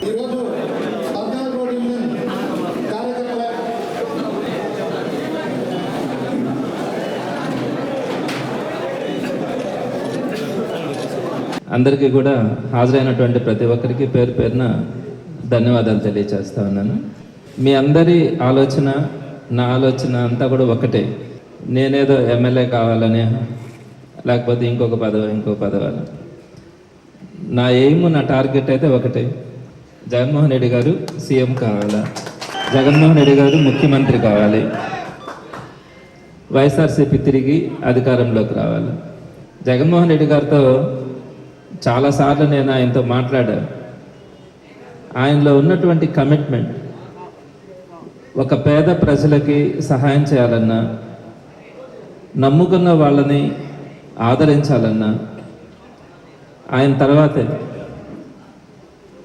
ఈరోజు పద్నాలుగు road union కార్యకర్తల అందరికీ కూడా హాజరైనటువంటి ప్రతి ఒక్కరికి పేరు పేరున ధన్యవాదాలు తెలియచేస్తా ఉన్నాను. మీ అందరి ఆలోచన నా ఆలోచన అంతా కూడా ఒకటే. నేనేదో ఎమ్మెల్యే కావాలని లేకపోతే ఇంకొక పదవ ఇంకొక పదవి నా ఎయిమ్ నా టార్గెట్ అయితే ఒకటే. జగన్మోహన్ రెడ్డి గారు సీఎం కావాలా? జగన్మోహన్ రెడ్డి గారు ముఖ్యమంత్రి కావాలి. వైఎస్ఆర్సీపీ తిరిగి అధికారంలోకి రావాలి. జగన్మోహన్ రెడ్డి గారితో చాలాసార్లు నేను ఆయనతో మాట్లాడాను ఆయనలో ఉన్నటువంటి కమిట్మెంట్ ఒక పేద ప్రజలకి సహాయం చేయాలన్నా నమ్ముకున్న వాళ్ళని ఆదరించాలన్నా ఆయన తర్వాతే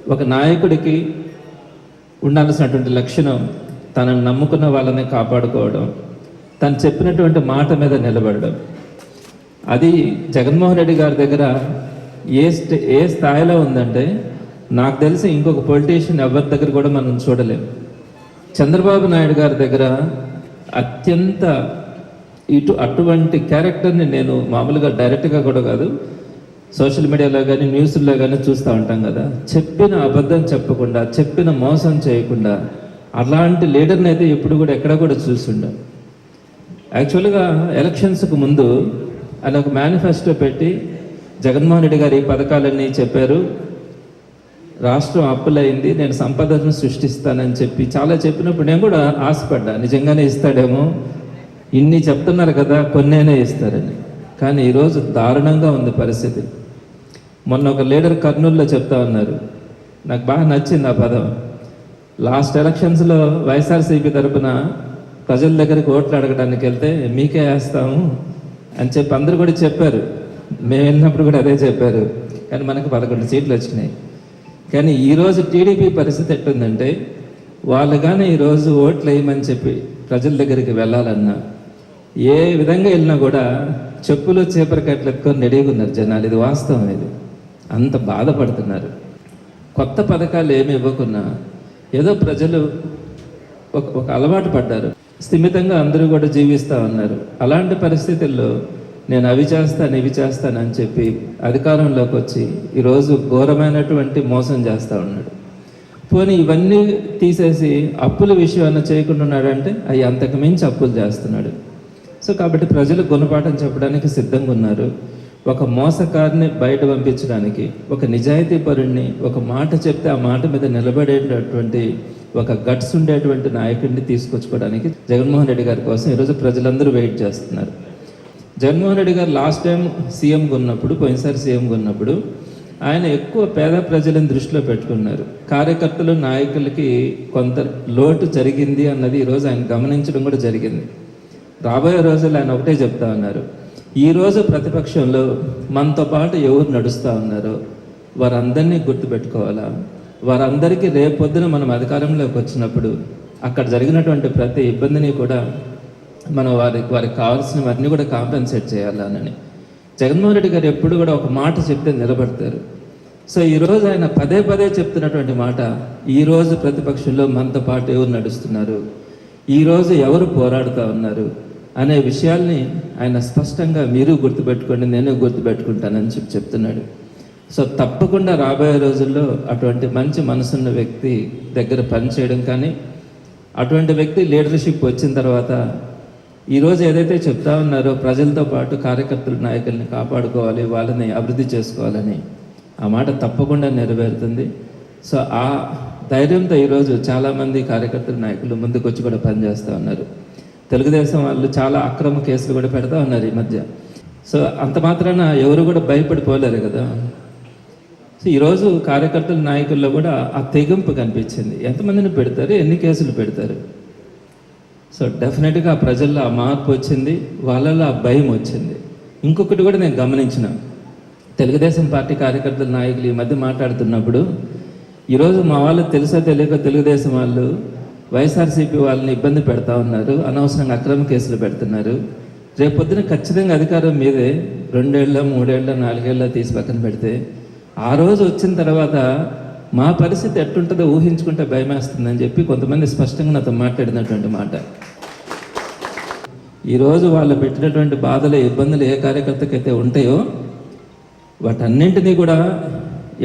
ఒక నాయకుడికి ఉండాల్సినటువంటి లక్షణం తనను నమ్ముకున్న వాళ్ళని కాపాడుకోవడం తను చెప్పినటువంటి మాట మీద నిలబడడం. అది జగన్మోహన్ రెడ్డి గారి దగ్గర ఏ స్టే ఏ స్థాయిలో ఉందంటే నాకు తెలిసి ఇంకొక పొలిటీషియన్ ఎవరి దగ్గర కూడా మనం చూడలేం చంద్రబాబు నాయుడు గారి దగ్గర అత్యంత ఇటు అటువంటి క్యారెక్టర్ని నేను మామూలుగా డైరెక్ట్గా కూడా కాదు సోషల్ మీడియాలో కానీ న్యూస్లో కానీ చూస్తూ ఉంటాం కదా. చెప్పిన అబద్ధం చెప్పకుండా చెప్పిన మోసం చేయకుండా అలాంటి లీడర్ని అయితే ఇప్పుడు కూడా ఎక్కడ కూడా చూస్తుండం. యాక్చువల్గా ఎలక్షన్స్కు ముందు ఆయన ఒక మేనిఫెస్టో పెట్టి జగన్మోహన్ రెడ్డి గారు ఈ పథకాలన్నీ చెప్పారు. రాష్ట్రం అప్పులైంది నేను సంపదను సృష్టిస్తానని చెప్పి చాలా చెప్పినప్పుడు నేను కూడా ఆశపడ్డా నిజంగానే ఇస్తాడేమో. ఇన్ని చెప్తున్నారు కదా కొన్నేనే ఇస్తారని. కానీ ఈరోజు దారుణంగా ఉంది పరిస్థితి. మొన్న ఒక లీడర్ కర్నూలులో చెప్తా ఉన్నారు. నాకు బాగా నచ్చింది ఆ పదం. లాస్ట్ ఎలక్షన్స్లో వైఎస్ఆర్సీపీ తరపున ప్రజల దగ్గరికి ఓట్లు అడగడానికి వెళ్తే మీకే వేస్తాము అని చెప్పి అందరు కూడా చెప్పారు. మేము వెళ్ళినప్పుడు కూడా అదే చెప్పారు. కానీ మనకు పదకొండు సీట్లు వచ్చినాయి. కానీ ఈరోజు టీడీపీ పరిస్థితి ఎట్టుందంటే వాళ్ళు కానీ ఈరోజు ఓట్లు వేయమని చెప్పి ప్రజల దగ్గరికి వెళ్ళాలన్నా ఏ విధంగా వెళ్ళినా కూడా చెప్పులు చీపరికట్లు ఎత్తుకొని రెడీగా ఉన్నారు జనాలు. ఇది వాస్తవం ఇది. అంత బాధపడుతున్నారు. కొత్త పథకాలు ఏమి ఇవ్వకున్నా ఏదో ప్రజలు ఒక ఒక అలవాటు పడ్డారు. స్థిమితంగా అందరూ కూడా జీవిస్తూ ఉన్నారు. అలాంటి పరిస్థితుల్లో నేను అవి చేస్తాను ఇవి చేస్తాను అని చెప్పి అధికారంలోకి వచ్చి ఈరోజు ఘోరమైనటువంటి మోసం చేస్తూ ఉన్నాడు. పోనీ ఇవన్నీ తీసేసి అప్పుల విషయాన్ని చేయకుండా ఉన్నాడంటే అవి అంతకు మించి అప్పులు చేస్తున్నాడు. సో కాబట్టి ప్రజలు గుణపాఠం చెప్పడానికి సిద్ధంగా ఉన్నారు. ఒక మోసకారిని బయట పంపించడానికి ఒక నిజాయితీ పరుణ్ణి ఒక మాట చెప్తే ఆ మాట మీద నిలబడేటటువంటి ఒక గట్స్ ఉండేటువంటి నాయకుడిని తీసుకొచ్చుకోవడానికి జగన్మోహన్ రెడ్డి గారి కోసం ఈరోజు ప్రజలందరూ వెయిట్ చేస్తున్నారు. జగన్మోహన్ రెడ్డి గారు లాస్ట్ టైం సీఎంగా ఉన్నప్పుడు పోయినసారి సీఎంగా ఉన్నప్పుడు ఆయన ఎక్కువ పేద ప్రజలను దృష్టిలో పెట్టుకున్నారు. కార్యకర్తలు నాయకులకి కొంత లోటు జరిగింది అన్నది ఈరోజు ఆయన గమనించడం కూడా జరిగింది. రాబోయే రోజుల్లో ఆయన ఒకటే చెప్తా ఉన్నారు. ఈరోజు ప్రతిపక్షంలో మనతో పాటు ఎవరు నడుస్తూ ఉన్నారో వారందరినీ గుర్తుపెట్టుకోవాలా? వారందరికీ రేపొద్దున మనం అధికారంలోకి వచ్చినప్పుడు అక్కడ జరిగినటువంటి ప్రతి ఇబ్బందిని కూడా మనం వారికి వారికి కావాల్సినవన్నీ కూడా కాంపెన్సేట్ చేయాలని జగన్మోహన్ రెడ్డి గారు ఎప్పుడు కూడా ఒక మాట చెప్తే నిలబడతారు. సో ఈరోజు ఆయన పదే పదే చెప్తున్నటువంటి మాట ఈరోజు ప్రతిపక్షంలో మనతో పాటు ఎవరు నడుస్తున్నారు? ఈరోజు ఎవరు పోరాడుతూ ఉన్నారు? అనే విషయాల్ని ఆయన స్పష్టంగా మీరు గుర్తుపెట్టుకోండి నేను గుర్తుపెట్టుకుంటానని చెప్పి చెప్తున్నాడు. సో తప్పకుండా రాబోయే రోజుల్లో అటువంటి మంచి మనసున్న వ్యక్తి దగ్గర పనిచేయడం కానీ అటువంటి వ్యక్తి లీడర్షిప్ వచ్చిన తర్వాత ఈరోజు ఏదైతే చెప్తా ఉన్నారో ప్రజలతో పాటు కార్యకర్తలు నాయకుల్ని కాపాడుకోవాలి వాళ్ళని అభివృద్ధి చేసుకోవాలని ఆ మాట తప్పకుండా నెరవేరుతుంది. సో ఆ ధైర్యంతో ఈరోజు చాలామంది కార్యకర్తలు నాయకులు ముందుకు వచ్చి కూడా పనిచేస్తూ ఉన్నారు. తెలుగుదేశం వాళ్ళు చాలా అక్రమ కేసులు కూడా పెడతా ఉన్నారు ఈ మధ్య. సో అంత మాత్రాన ఎవరు కూడా భయపడిపోలేరు కదా. సో ఈరోజు కార్యకర్తల నాయకుల్లో కూడా ఆ తెగింపు కనిపించింది. ఎంతమందిని పెడతారు ఎన్ని కేసులు పెడతారు? సో డెఫినెట్గా ప్రజల్లో ఆ మార్పు వచ్చింది వాళ్ళలో ఆ భయం వచ్చింది. ఇంకొకటి కూడా నేను గమనించిన. తెలుగుదేశం పార్టీ కార్యకర్తల నాయకులు ఈ మధ్య మాట్లాడుతున్నప్పుడు ఈరోజు మా వాళ్ళు తెలుసో తెలియక తెలుగుదేశం వాళ్ళు వైఎస్ఆర్సీపీ వాళ్ళని ఇబ్బంది పెడతా ఉన్నారు అనవసరంగా అక్రమ కేసులు పెడుతున్నారు. రేపు పొద్దున ఖచ్చితంగా అధికారం మీదే రెండేళ్ళ మూడేళ్ళ నాలుగేళ్ళ తీసి పక్కన పెడితే ఆ రోజు వచ్చిన తర్వాత మా పరిస్థితి ఎట్టుంటుందో ఊహించుకుంటే భయమేస్తుందని చెప్పి కొంతమంది స్పష్టంగా నాతో మాట్లాడినటువంటి మాట. ఈరోజు వాళ్ళు పెట్టినటువంటి బాధలు ఇబ్బందులు ఏ కార్యకర్తకైతే ఉంటాయో వాటన్నింటినీ కూడా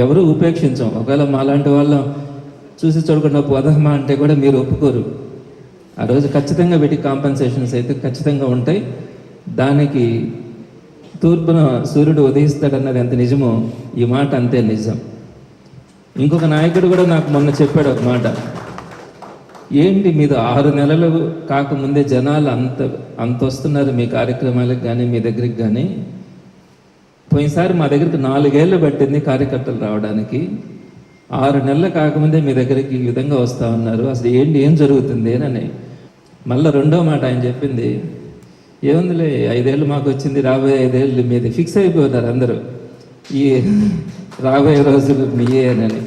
ఎవరు ఉపేక్షించం. ఒకవేళ మాలాంటి వాళ్ళం చూసి చూడకుండా పోదామా అంటే కూడా మీరు ఒప్పుకోరు. ఆ రోజు ఖచ్చితంగా వీటికి కాంపెన్సేషన్స్ అయితే ఖచ్చితంగా ఉంటాయి. దానికి తూర్పున సూర్యుడు ఉదయిస్తాడన్నది ఎంత నిజమో ఈ మాట అంతే నిజం. ఇంకొక నాయకుడు కూడా నాకు మొన్న చెప్పాడు ఒక మాట. ఏంటి మీద ఆరు నెలలు కాకముందే జనాలు అంత అంత వస్తున్నారు మీ కార్యక్రమాలకు కానీ మీ దగ్గరికి కానీ పోయినసారి మా దగ్గరికి నాలుగేళ్ళు పట్టింది కార్యకర్తలు రావడానికి. ఆరు నెలలు కాకముందే మీ దగ్గరికి ఈ విధంగా వస్తూ ఉన్నారు. అసలు ఏంటి ఏం జరుగుతుంది అని. మళ్ళీ రెండో మాట ఆయన చెప్పింది. ఏముందిలే ఐదేళ్ళు మాకు వచ్చింది రాబోయే ఐదేళ్ళు మీది ఫిక్స్ అయిపోతారు అందరూ. ఈ రాబోయే రోజులు మీయేనని.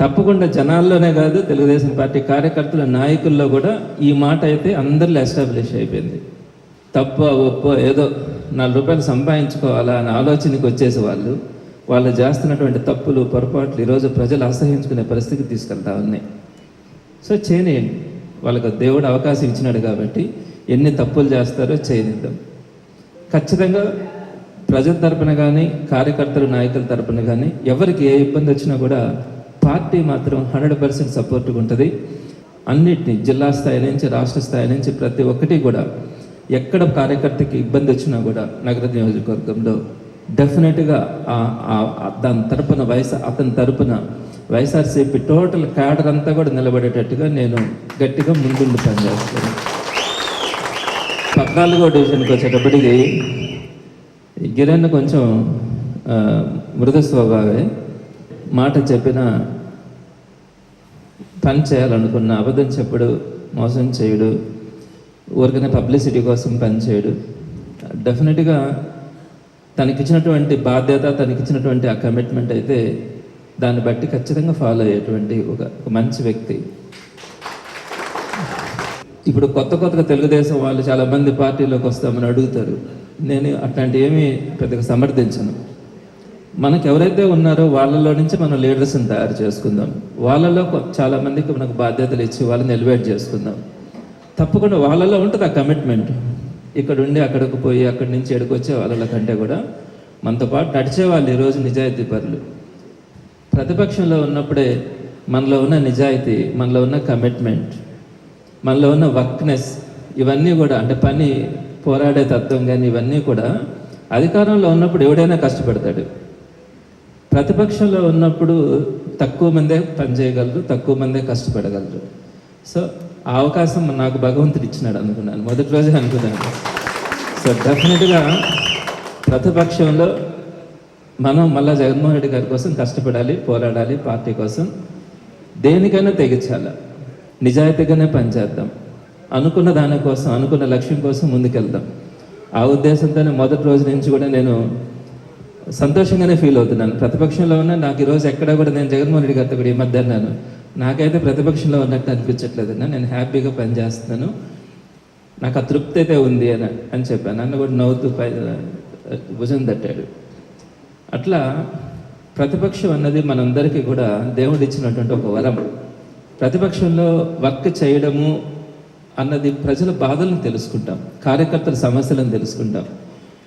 తప్పకుండా జనాల్లోనే కాదు తెలుగుదేశం పార్టీ కార్యకర్తల నాయకుల్లో కూడా ఈ మాట అయితే అందరిలో ఎస్టాబ్లిష్ అయిపోయింది. తప్ప ఒప్పో ఏదో నాలుగు రూపాయలు సంపాదించుకోవాలా అనే ఆలోచనకి వచ్చేసి వాళ్ళు వాళ్ళు చేస్తున్నటువంటి తప్పులు పొరపాట్లు ఈరోజు ప్రజలు అసహించుకునే పరిస్థితికి తీసుకెళ్తా ఉన్నాయి. సో చేయనియండి వాళ్ళకు దేవుడు అవకాశం ఇచ్చినాడు కాబట్టి ఎన్ని తప్పులు చేస్తారో చేయనిద్దాం. ఖచ్చితంగా ప్రజల తరపున కానీ కార్యకర్తల నాయకుల తరపున కానీ ఎవరికి ఏ ఇబ్బంది వచ్చినా కూడా పార్టీ మాత్రం హండ్రెడ్ పర్సెంట్ సపోర్ట్గా ఉంటుంది. అన్నిటినీ జిల్లా స్థాయి నుంచి రాష్ట్ర స్థాయి నుంచి ప్రతి ఒక్కటి కూడా ఎక్కడ కార్యకర్తకి ఇబ్బంది వచ్చినా కూడా నగర నియోజకవర్గంలో డెఫినెట్గా దాని తరపున వైఎస్ అతని తరపున వైఎస్ఆర్సీపీ టోటల్ క్యాడర్ అంతా కూడా నిలబడేటట్టుగా నేను గట్టిగా ముందుండి పనిచేస్తాను. పద్నాలుగో డివిజన్కి వచ్చేటప్పటికి గిరణ్ కొంచెం మృద మృదు స్వభావే మాట చెప్పిన పని చేయాలనుకున్న అబద్ధం చెప్పడు మోసం చేయడు ఊరికనే పబ్లిసిటీ కోసం పని చేయడు. డెఫినెట్గా తనకిచ్చినటువంటి బాధ్యత తనకిచ్చినటువంటి ఆ కమిట్మెంట్ అయితే దాన్ని బట్టి ఖచ్చితంగా ఫాలో అయ్యేటువంటి ఒక మంచి వ్యక్తి. ఇప్పుడు కొత్త కొత్తగా తెలుగుదేశం వాళ్ళు చాలా మంది పార్టీలోకి వస్తామని అడుగుతారు. నేను అట్లాంటి ఏమీ పెద్దగా సమర్థించను. మనకు ఎవరైతే ఉన్నారో వాళ్ళలో నుంచి మనం లీడర్స్ని తయారు చేసుకుందాం. వాళ్ళలో కొ- చాలా మందికి మనకు బాధ్యతలు ఇచ్చి వాళ్ళని ఎలివేట్ చేసుకుందాం. తప్పకుండా వాళ్ళలో ఉంటుంది ఆ కమిట్మెంట్. ఇక్కడ ఉండి అక్కడికి పోయి అక్కడి నుంచి ఎక్కడికి వచ్చే వాళ్ళ కంటే కూడా మనతో పాటు నడిచే వాళ్ళు ఈరోజు నిజాయితీ పరులు. ప్రతిపక్షంలో ఉన్నప్పుడే మనలో ఉన్న నిజాయితీ మనలో ఉన్న కమిట్మెంట్. మనలో ఉన్న వర్క్నెస్ ఇవన్నీ కూడా అంటే పని పోరాడే తత్వం కానీ ఇవన్నీ కూడా అధికారంలో ఉన్నప్పుడు ఎవడైనా కష్టపడతాడు. ప్రతిపక్షంలో ఉన్నప్పుడు తక్కువ మందే పని చేయగలరు తక్కువ మందే కష్టపడగలరు. సో ఆ అవకాశం నాకు భగవంతుడు ఇచ్చినాడు అనుకున్నాను. మొదటి రోజే అనుకున్నాను. సో డెఫినెట్గా ప్రతిపక్షంలో మనం మళ్ళా జగన్మోహన్ రెడ్డి గారి కోసం కష్టపడాలి పోరాడాలి పార్టీ కోసం దేనికైనా తెగించాలి. నిజాయితీగానే పనిచేద్దాం అనుకున్న దానికోసం అనుకున్న లక్ష్యం కోసం ముందుకెళ్దాం. ఆ ఉద్దేశంతోనే మొదటి రోజు నుంచి కూడా నేను సంతోషంగానే ఫీల్ అవుతున్నాను. ప్రతిపక్షంలో ఉన్న నాకు ఈరోజు ఎక్కడ కూడా నేను జగన్మోహన్ రెడ్డి గారితో కూడా ఈ మధ్య అన్నాను. నాకైతే ప్రతిపక్షంలో ఉన్నట్టు అనిపించట్లేదు అన్న. నేను హ్యాపీగా పనిచేస్తున్నాను నాకు ఆ తృప్తి అయితే ఉంది అని అని చెప్పాను. అన్న కూడా నవ్వుతూ భుజం తట్టాడు. అట్లా ప్రతిపక్షం అన్నది మనందరికీ కూడా దేవుడు ఇచ్చినటువంటి ఒక వరం. ప్రతిపక్షంలో వర్క్ చేయడము అన్నది ప్రజల బాధలను తెలుసుకుంటాం కార్యకర్తల సమస్యలను తెలుసుకుంటాం.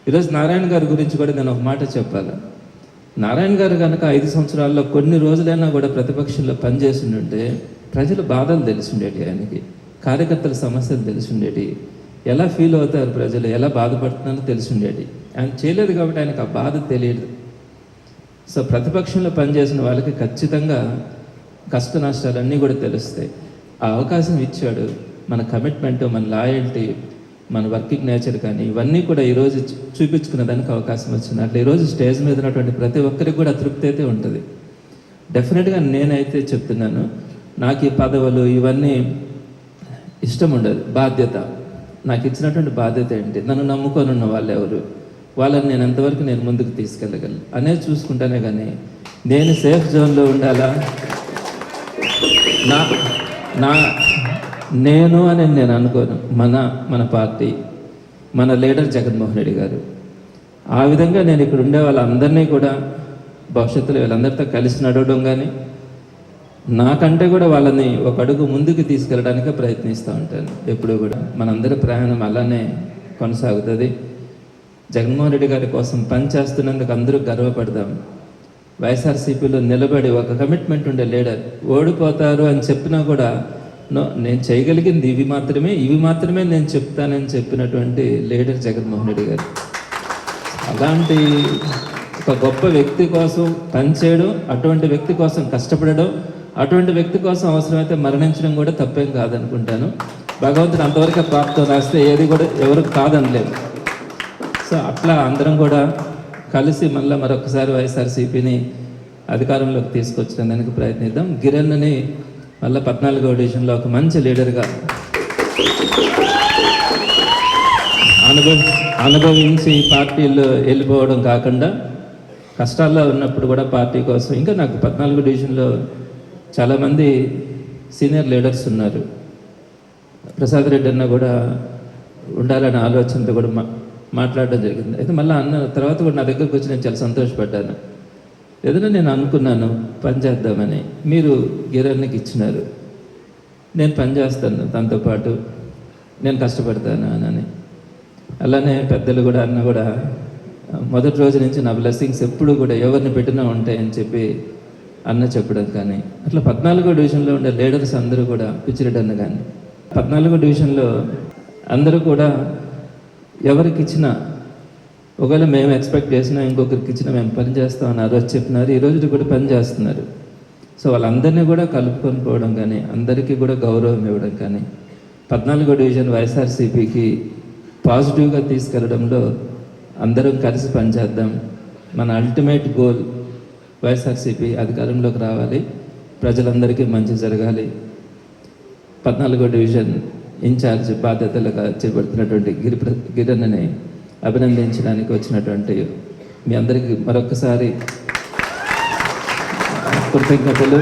ఈరోజు నారాయణ గారి గురించి కూడా నేను ఒక మాట చెప్పాలి. నారాయణ గారు కనుక ఐదు సంవత్సరాల్లో కొన్ని రోజులైనా కూడా ప్రతిపక్షంలో పనిచేస్తుండే ప్రజల బాధలు తెలుసుండేటి ఆయనకి కార్యకర్తల సమస్యలు తెలుసుండేటి ఎలా ఫీల్ అవుతారు ప్రజలు ఎలా బాధపడుతున్నారో తెలుసుండేటి. ఆయన చేయలేదు కాబట్టి ఆయనకు ఆ బాధ తెలియదు. సో ప్రతిపక్షంలో పనిచేసిన వాళ్ళకి ఖచ్చితంగా కష్ట నష్టాలన్నీ కూడా తెలుస్తాయి. ఆ అవకాశం ఇచ్చాడు. మన కమిట్మెంట్ మన లాయల్టీ మన వర్కింగ్ నేచర్ కానీ ఇవన్నీ కూడా ఈరోజు చూపించుకునే దానికి అవకాశం వచ్చింది. అట్లా ఈరోజు స్టేజ్ మీద ఉన్నటువంటి ప్రతి ఒక్కరికి కూడా తృప్తి అయితే ఉంటుంది. డెఫినెట్గా నేనైతే చెప్తున్నాను. నాకు ఈ పదవులు ఇవన్నీ ఇష్టం ఉండదు. బాధ్యత. నాకు ఇచ్చినటువంటి బాధ్యత ఏంటి? నన్ను నమ్ముకొని ఉన్న వాళ్ళు ఎవరు? వాళ్ళని నేను ఎంతవరకు నేను ముందుకు తీసుకెళ్ళగలను? అనేది చూసుకుంటానే కానీ నేను సేఫ్ జోన్లో ఉండాలా? నా నేను అని నేను అనుకోను. మన మన పార్టీ మన లీడర్ జగన్మోహన్ రెడ్డి గారు. ఆ విధంగా నేను ఇక్కడ ఉండే వాళ్ళందరినీ కూడా భవిష్యత్తులో వీళ్ళందరితో కలిసి నడవడం కానీ నాకంటే కూడా వాళ్ళని ఒక అడుగు ముందుకు తీసుకెళ్ళడానికి ప్రయత్నిస్తూ ఉంటాను. ఎప్పుడూ కూడా మనందరి ప్రయాణం అలానే కొనసాగుతుంది. జగన్మోహన్ రెడ్డి గారి కోసం పనిచేస్తున్నందుకు అందరూ గర్వపడదాం. వైఎస్ఆర్సీపీలో నిలబడి ఒక కమిట్మెంట్ ఉండే లీడర్ ఓడిపోతారు అని చెప్పినా కూడా నో నేను చేయగలిగింది ఇవి మాత్రమే ఇవి మాత్రమే నేను చెప్తానని చెప్పినటువంటి లీడర్ జగన్మోహన్ రెడ్డి గారు. అలాంటి ఒక గొప్ప వ్యక్తి కోసం పనిచేయడం అటువంటి వ్యక్తి కోసం కష్టపడడం అటువంటి వ్యక్తి కోసం అవసరమైతే మరణించడం కూడా తప్పేం కాదనుకుంటాను. భగవంతుడు అంతవరకు ప్రాప్తం రాస్తే ఏది కూడా ఎవరు కాదనలేదు సో అట్లా అందరం కూడా కలిసి మళ్ళీ మరొకసారి వైఎస్ఆర్సీపీని అధికారంలోకి తీసుకొచ్చిన దానికి ప్రయత్నిద్దాం. గిరణ్ని మళ్ళీ పద్నాలుగో డివిజన్లో ఒక మంచి లీడర్గా అనుభవ అనుభవించి పార్టీలో వెళ్ళిపోవడం కాకుండా కష్టాల్లో ఉన్నప్పుడు కూడా పార్టీ కోసం ఇంకా నాకు పద్నాలుగు డివిజన్లో చాలామంది సీనియర్ లీడర్స్ ఉన్నారు. ప్రసాద్ రెడ్డి అన్న కూడా ఉండాలనే ఆలోచనతో కూడా మా మాట్లాడడం జరిగింది. అయితే మళ్ళీ అన్న తర్వాత కూడా నా దగ్గరకు వచ్చి నేను చాలా సంతోషపడ్డాను. ఏదైనా నేను అనుకున్నాను పని చేద్దామని. మీరు గిరణ్కి ఇచ్చినారు. నేను పని చేస్తాను దాంతో పాటు. నేను కష్టపడతాను అని. అలానే పెద్దలు కూడా అన్న కూడా మొదటి రోజు నుంచి నా బ్లెస్సింగ్స్ ఎప్పుడు కూడా ఎవరిని పెట్టినా ఉంటాయని చెప్పి అన్న చెప్పడం కానీ అట్లా పద్నాలుగో డివిజన్లో ఉండే లీడర్స్ అందరూ కూడా పిచ్చిరెడ్డి అన్న కానీ పద్నాలుగో డివిజన్లో అందరూ కూడా ఎవరికి ఇచ్చినా ఒకవేళ మేము ఎక్స్పెక్ట్ చేసినా ఇంకొకరికి ఇచ్చినా మేము పని చేస్తామని ఆ రోజు చెప్పినారు ఈ రోజు కూడా పని చేస్తున్నారు. సో వాళ్ళందరినీ కూడా కలుపుకొని పోవడం కానీ అందరికీ కూడా గౌరవం ఇవ్వడం కానీ పద్నాలుగో డివిజన్ వైఎస్ఆర్సీపీకి పాజిటివ్గా తీసుకెళ్ళడంలో అందరం కలిసి పనిచేద్దాం. మన అల్టిమేట్ గోల్ వైఎస్ఆర్సీపీ అధికారంలోకి రావాలి. ప్రజలందరికీ మంచి జరగాలి. పద్నాలుగో డివిజన్ ఇన్ఛార్జ్ బాధ్యతలుగా చేపడుతున్నటువంటి గిరి గిరణ్ని అభినందించడానికి వచ్చినటువంటి మీ అందరికీ మరొకసారి కృతజ్ఞతలు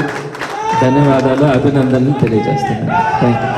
ధన్యవాదాలు అభినందనలు తెలియజేస్తున్నాను. Thank you